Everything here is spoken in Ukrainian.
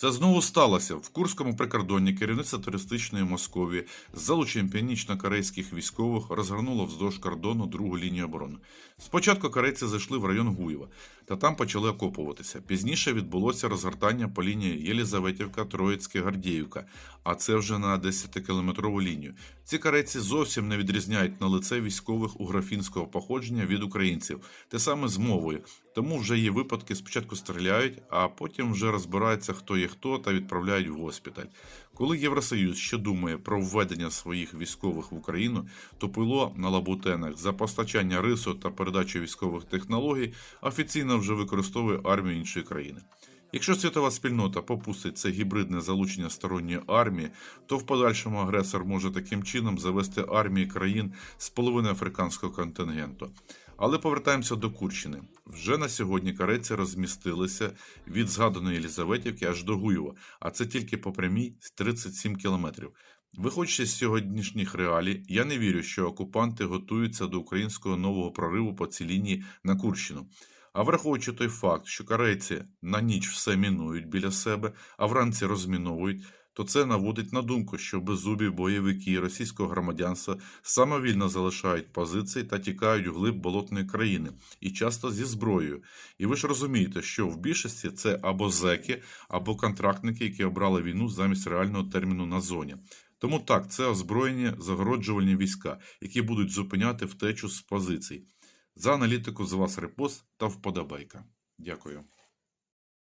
Це знову сталося в Курському прикордонні керівництво туристичної Московії з залученням північно-корейських військових розгорнуло вздовж кордону другу лінію оборони. Спочатку корейці зайшли в район Гуєва та там почали окопуватися. Пізніше відбулося розгортання по лінії Єлізаветівка, Троїцьке, Гордіївка, а це вже на 10-кілометрову лінію. Ці корейці зовсім не відрізняють на лице військових уграфінського походження від українців, те саме з мовою. Тому вже є випадки, спочатку стріляють, а потім вже розбираються, хто є хто, та відправляють в госпіталь. Коли Євросоюз ще думає про введення своїх військових в Україну, то ПИЛО на лабутенах за постачання рису та передачу військових технологій офіційно вже використовує армію іншої країни. Якщо світова спільнота попустить це гібридне залучення сторонньої армії, то в подальшому агресор може таким чином завести армії країн з половини африканського контингенту. Але повертаємося до Курщини. Вже на сьогодні кареці розмістилися від згаданої Єлізаветівки аж до Гуєва, а це тільки по прямій 37 кілометрів. Виходячи з сьогоднішніх реалій, я не вірю, що окупанти готуються до українського нового прориву по цій лінії на Курщину. А враховуючи той факт, що корейці на ніч все мінують біля себе, а вранці розміновують, то це наводить на думку, що беззубі бойовики російського громадянства самовільно залишають позиції та тікають вглиб болотної країни, і часто зі зброєю. І ви ж розумієте, що в більшості це або зеки, або контрактники, які обрали війну замість реального терміну на зоні. Тому так, це озброєні загороджувальні війська, які будуть зупиняти втечу з позицій. За аналітику з вас репост та вподобайка. Дякую.